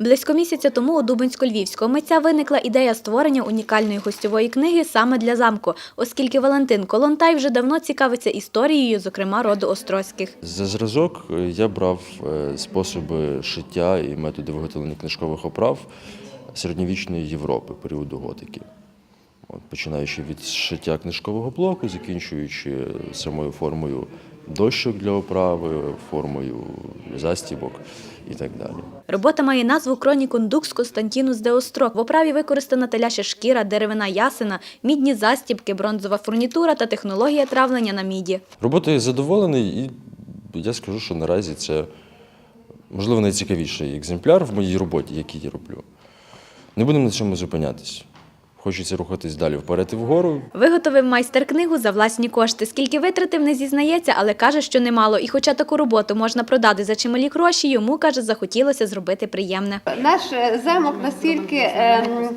Близько місяця тому у Дубинсько-Львівського митця виникла ідея створення унікальної гостьової книги саме для замку, оскільки Валентин Колонтай вже давно цікавиться історією, зокрема роду Острозьких. За зразок е, я брав е, способи шиття і методи виготовлення книжкових оправ середньовічної Європи періоду готики. От, починаючи від шиття книжкового блоку, закінчуючи самою формою дощок для оправи, формою застібок і так далі. Робота має назву Кронікон Дукс Константінус де Острог. В оправі використана теляща шкіра, деревина ясена, мідні застібки, бронзова фурнітура та технологія травлення на міді. Роботою задоволений, і я скажу, що наразі це можливо найцікавіший екземпляр в моїй роботі, який я роблю. Не будемо на цьому зупинятись. Хочеться рухатись далі вперед і вгору. Виготовив майстер книгу за власні кошти. Скільки витратив, не зізнається, але каже, що немало. І хоча таку роботу можна продати за чималі гроші, йому каже, захотілося зробити приємне. Наш е, замок настільки ем,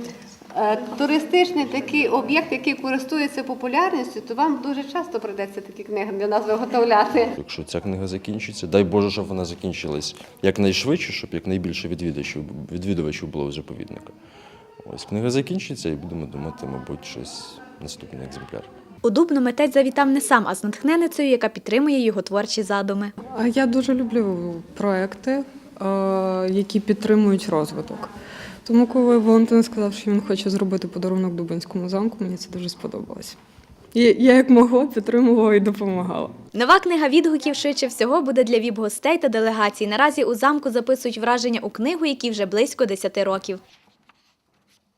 е, туристичний такий об'єкт, який користується популярністю, то вам дуже часто прийдеться такі книги для нас виготовляти. Якщо ця книга закінчиться, дай Боже, щоб вона закінчилась якнайшвидше, щоб якнайбільше відвідувачів, відвідувачів було в заповідника. Ось книга закінчиться і будемо думати, мабуть, щось наступний екземпляр. У Дубно митець завітав не сам, а з натхненницею, яка підтримує його творчі задуми. А Я дуже люблю проекти, е, які підтримують розвиток. Тому, коли Валентин сказав, що він хоче зробити подарунок Дубинському замку, мені це дуже сподобалось. І я як могла підтримувала і допомагала. Нова книга відгуків швидше всього буде для віп-гостей та делегацій. Наразі у замку записують враження у книгу, якій вже близько 10 років.